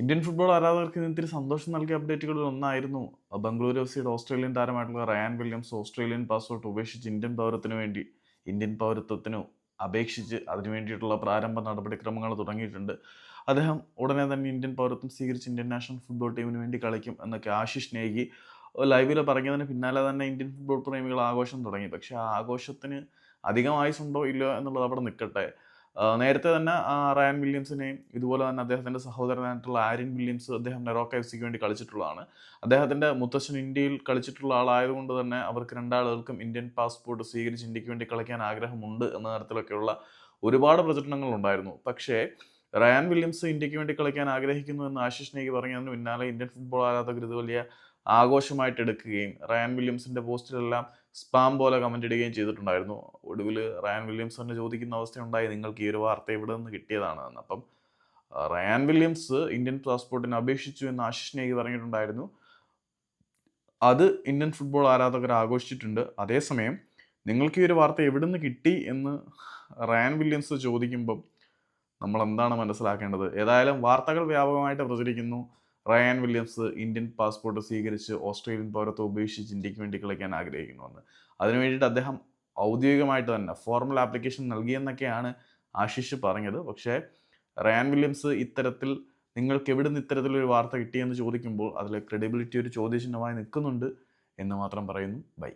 Indian football ആരാധകർക്ക് ഇന്ന് ഇത്തിരി സന്തോഷം നൽകിയ അപ്ഡേറ്റുകളിൽ ഒന്നായിരുന്നു. ബംഗളൂരു എഫ് സിയുടെ ഓസ്ട്രേലിയൻ താരമായിട്ടുള്ള റയാൻ വില്യംസ് ഓസ്ട്രേലിയൻ പാസ്പോർട്ട് ഉപേക്ഷിച്ച് ഇന്ത്യൻ പൗരത്വത്തിന് വേണ്ടി ഇന്ത്യൻ പൗരത്വത്തിന് അപേക്ഷിച്ച് അതിനു വേണ്ടിയിട്ടുള്ള പ്രാരംഭ നടപടിക്രമങ്ങൾ തുടങ്ങിയിട്ടുണ്ട്. അദ്ദേഹം ഉടനെ തന്നെ ഇന്ത്യൻ പൗരത്വം സ്വീകരിച്ച് ഇന്ത്യൻ നാഷണൽ ഫുട്ബോൾ ടീമിന് വേണ്ടി കളിക്കും എന്നൊക്കെ ആശിഷ് നേഗി ലൈവിൽ പറഞ്ഞതിന് പിന്നാലെ തന്നെ ഇന്ത്യൻ ഫുട്ബോൾ പ്രേമികൾ ആഘോഷം തുടങ്ങി. പക്ഷേ ആ ആഘോഷത്തിന് അധികം ആയുസുണ്ടോ ഇല്ലയോ എന്നുള്ളത് അവിടെ നിൽക്കട്ടെ. നേരത്തെ തന്നെ റയൻ വില്യംസിനെയും ഇതുപോലെ തന്നെ അദ്ദേഹത്തിന്റെ സഹോദരനായിട്ടുള്ള ആര്യൻ വില്യംസ് അദ്ദേഹം നെറോക്ക എഫ് സിക്ക് വേണ്ടി കളിച്ചിട്ടുള്ളതാണ്. അദ്ദേഹത്തിന്റെ മുത്തശ്ശൻ ഇന്ത്യയിൽ കളിച്ചിട്ടുള്ള ആളായതുകൊണ്ട് തന്നെ അവർക്ക് രണ്ടാളുകൾക്കും ഇന്ത്യൻ പാസ്പോർട്ട് സ്വീകരിച്ച് ഇന്ത്യയ്ക്ക് വേണ്ടി കളിക്കാൻ ആഗ്രഹമുണ്ട് എന്ന തരത്തിലൊക്കെയുള്ള ഒരുപാട് പ്രചരണങ്ങളുണ്ടായിരുന്നു. പക്ഷേ റയാൻ വില്യംസ് ഇന്ത്യയ്ക്ക് വേണ്ടി കളിക്കാൻ ആഗ്രഹിക്കുന്നു എന്ന് ആശിഷ് നേഗി പറഞ്ഞതിന് പിന്നാലെ ഇന്ത്യൻ ഫുട്ബോൾ ആരാധകർ ഇത് വലിയ ആഘോഷമായിട്ട് എടുക്കുകയും റയാൻ വില്യംസിന്റെ പോസ്റ്റിലെല്ലാം സ്പാം പോലെ കമന്റ് ഇടുകയും ചെയ്തിട്ടുണ്ടായിരുന്നു. ഒടുവിൽ റയാൻ വില്യംസ് തന്നെ ചോദിക്കുന്ന അവസ്ഥയുണ്ടായി. നിങ്ങൾക്ക് ഈ ഒരു വാർത്ത ഇവിടെ നിന്ന് കിട്ടിയതാണ് എന്ന്. അപ്പം റയാൻ വില്യംസ് ഇന്ത്യൻ പാസ്പോർട്ടിന് അപേക്ഷിച്ചു എന്ന് ആശിഷ് നേഗി പറഞ്ഞിട്ടുണ്ടായിരുന്നു. അത് ഇന്ത്യൻ ഫുട്ബോൾ ആരാധകർ ആഘോഷിച്ചിട്ടുണ്ട്. അതേസമയം നിങ്ങൾക്ക് ഈ ഒരു വാർത്ത എവിടെ നിന്ന് കിട്ടി എന്ന് റയാൻ വില്യംസ് ചോദിക്കുമ്പം നമ്മൾ എന്താണ് മനസ്സിലാക്കേണ്ടത്? ഏതായാലും വാർത്തകൾ വ്യാപകമായിട്ട് പ്രചരിക്കുന്നു. റയാൻ വില്യംസ് ഇന്ത്യൻ പാസ്പോർട്ട് സ്വീകരിച്ച് ഓസ്ട്രേലിയൻ പൗരത്വം ഉപേക്ഷിച്ച് ഇന്ത്യയ്ക്ക് വേണ്ടി കളിക്കാൻ ആഗ്രഹിക്കുന്നുവെന്ന്. അതിനു വേണ്ടിയിട്ട് അദ്ദേഹം ഔദ്യോഗികമായിട്ട് തന്നെ ഫോർമൽ ആപ്ലിക്കേഷൻ നൽകിയെന്നൊക്കെയാണ് ആശിഷ് പറഞ്ഞത്. പക്ഷേ റയാൻ വില്യംസ് ഇത്തരത്തിൽ നിങ്ങൾക്ക് എവിടെ നിന്ന് ഇത്തരത്തിലൊരു വാർത്ത കിട്ടിയെന്ന് ചോദിക്കുമ്പോൾ അതിലെ ക്രെഡിബിലിറ്റി ഒരു ചോദ്യചിഹ്നമായി നിൽക്കുന്നുണ്ട് എന്ന് മാത്രം പറയുന്നു. ബൈ.